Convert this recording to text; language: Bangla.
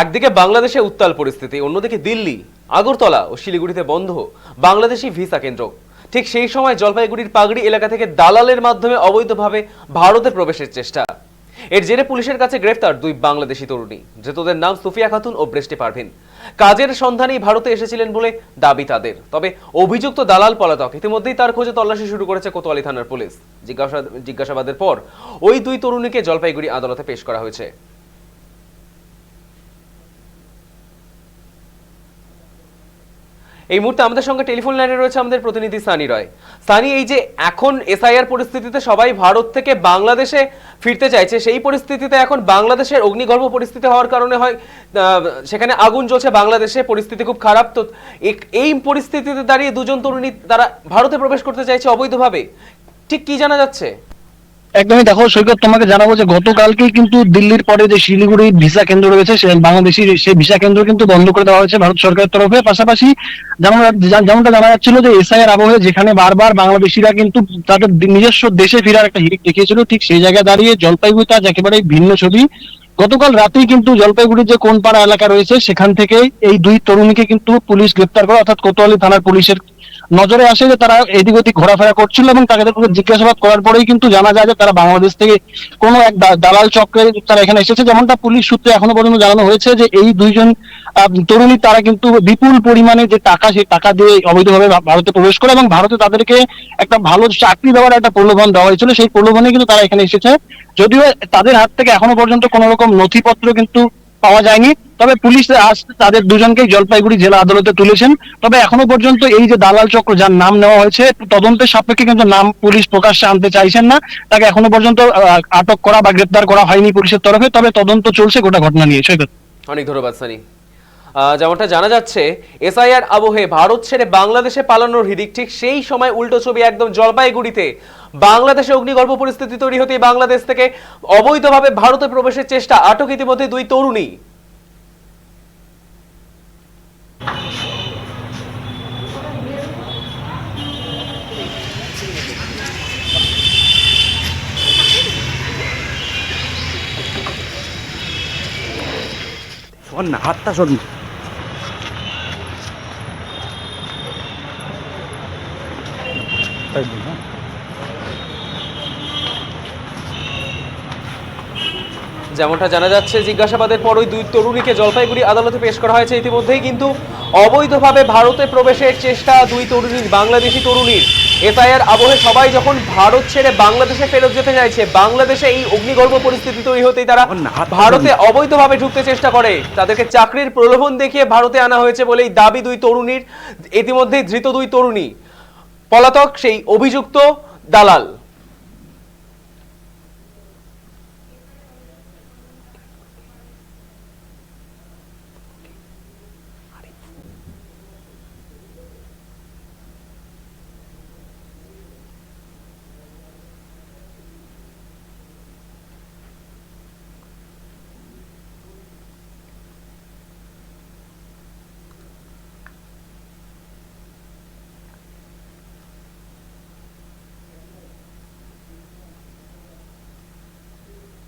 একদিকে বাংলাদেশে উত্তাল পরিস্থিতি, অন্যদিকে দিল্লি, আগরতলা ও শিলিগুড়িতে বন্ধ বাংলাদেশি ভিসা কেন্দ্র। ঠিক সেই সময় জলপাইগুড়ির পাগড়ি এলাকা থেকে দালালের মাধ্যমে অবৈধভাবে ভারতে প্রবেশের চেষ্টা। এর জেরে পুলিশের কাছে গ্রেফতার দুই বাংলাদেশি তরুণী, ধৃতদের নাম সুফিয়া খাতুন ও বৃষ্টি পারভিন। কাজের সন্ধানেই ভারতে এসেছিলেন বলে দাবি তাদের। তবে অভিযুক্ত দালাল পলাতক ইতিমধ্যেই তার খোঁজে তল্লাশি শুরু করেছে কোতোয়ালি থানার পুলিশ। জিজ্ঞাসা জিজ্ঞাসাবাদের পর ওই দুই তরুণীকে জলপাইগুড়ি আদালতে পেশ করা হয়েছে। এই মুহূর্তে আমাদের সঙ্গে টেলিফোন লাইনে রয়েছে আমাদের প্রতিনিধি সানি রয়। সানি, এই যে এখন এসআইআর পরিস্থিতিতে সবাই ভারত থেকে বাংলাদেশে ফিরতে চাইছে, সেই পরিস্থিতিতে এখন বাংলাদেশের অগ্নিগর্ভ পরিস্থিতি হওয়ার কারণে হয় সেখানে আগুন জ্বলছে বাংলাদেশে, পরিস্থিতি খুব খারাপ। তো এই পরিস্থিতিতে দাঁড়িয়ে দুজন তরুণী, তারা ভারতে প্রবেশ করতে চাইছে অবৈধভাবে। ঠিক কি জানা যাচ্ছে? একদমই দেখো, সৈকত, তোমাকে জানাব যে গতকালকেই কিন্তু দিল্লির পরে যে শিলিগুড়ি ভিসা কেন্দ্র রয়েছে বাংলাদেশি সেই ভিসা কেন্দ্র কিন্তু বন্ধ করে দেওয়া হয়েছে ভারত সরকারের তরফে। পাশাপাশি যেমন যেমনটা জানা যাচ্ছিল যে এসআইআর আবহে যেখানে বারবার বাংলাদেশিরা কিন্তু তাদের নিজস্ব দেশে ফেরার একটা হিড়িক দেখিয়েছিল, ঠিক সেই জায়গায় দাঁড়িয়ে জলপাইগুড়ি আজ একেবারে ভিন্ন ছবি। গতকাল রাতেই কিন্তু জলপাইগুড়ির যে কোনপাড়া এলাকা রয়েছে, সেখান থেকে এই দুই তরুণীকে কিন্তু পুলিশ গ্রেপ্তার করে, অর্থাৎ কোতোয়ালি থানার পুলিশের নজরে আসে যে তারা এদিক ওদিক ঘোরাফেরা করছিল এবং উপর জিজ্ঞাসাবাদ করার পরেই কিন্তু জানা যায় যে তারা বাংলাদেশ থেকে কোনো এক দালাল চক্রে তারা এখানে এসেছে। যেমনটা পুলিশ সূত্রে এখনও পর্যন্ত জানানো হয়েছে যে এই দুইজন তরুণী তারা কিন্তু বিপুল পরিমাণে যে টাকা, সেই টাকা দিয়ে অবৈধভাবে ভারতে প্রবেশ করে এবং ভারতে তাদেরকে একটা ভালো চাকরি দেওয়ার একটা প্রলোভন দেওয়া হয়েছিল। সেই প্রলোভনে কিন্তু তারা এখানে এসেছে। যদিও তাদের হাত থেকে এখনও পর্যন্ত কোনো রকম নথিপত্র কিন্তু পাওয়া যায়নি। তবে পুলিশ আজ তাদের দুজনকেই জলপাইগুড়ি জেলা আদালতে তুলেছেন। তবে এখনও পর্যন্ত এই যে দালাল চক্র, যার নাম নেওয়া হয়েছে, তদন্তের সাপেক্ষে কিন্তু নাম পুলিশ প্রকাশ্যে আনতে চাইছেন না। তাকে এখনও পর্যন্ত আটক করা বা গ্রেপ্তার করা হয়নি পুলিশের তরফে। তবে তদন্ত চলছে গোটা ঘটনা নিয়ে। সৈকত। অনেক ধন্যবাদ যেমনটা জানা যাচ্ছে, এসআইআর আবহে ভারত ছেড়ে বাংলাদেশে পালানোর হিদিক ঠিক সেই সময় উল্টো ছবি একদম জলপাইগুড়িতে বাংলাদেশে অগ্নিগর্ভ পরিস্থিতি তৈরি হতেই বাংলাদেশ থেকে অবৈধভাবে ভারতে প্রবেশের চেষ্টা আটক ইতিমধ্যে দুই তরুণী। শোন না, হাতটা শোন না যেমনটা জানা যাচ্ছে জিজ্ঞাসাবাদের পর ওই দুই তরুণীকে জলপাইগুড়ি আদালতে পেশ করা হয়েছে ইতিমধ্যেই কিন্তু অবৈধভাবে ভারতে প্রবেশের চেষ্টা দুই তরুণীর বাংলাদেশি তরুণীর। এসআইআর আবহে সবাই যখন ভারত ছেড়ে বাংলাদেশে ফেরত যেতে চাইছে বাংলাদেশে এই অগ্নিগর্ভ পরিস্থিতি তৈরি হতেই তারা ভারতে অবৈধভাবে ঢুকতে চেষ্টা করে। তাদেরকে চাকরির প্রলোভন দেখিয়ে ভারতে আনা হয়েছে বলেই দাবি দুই তরুণীর ইতিমধ্যেই ধৃত দুই তরুণী। পলাতক সেই অভিযুক্ত দালাল।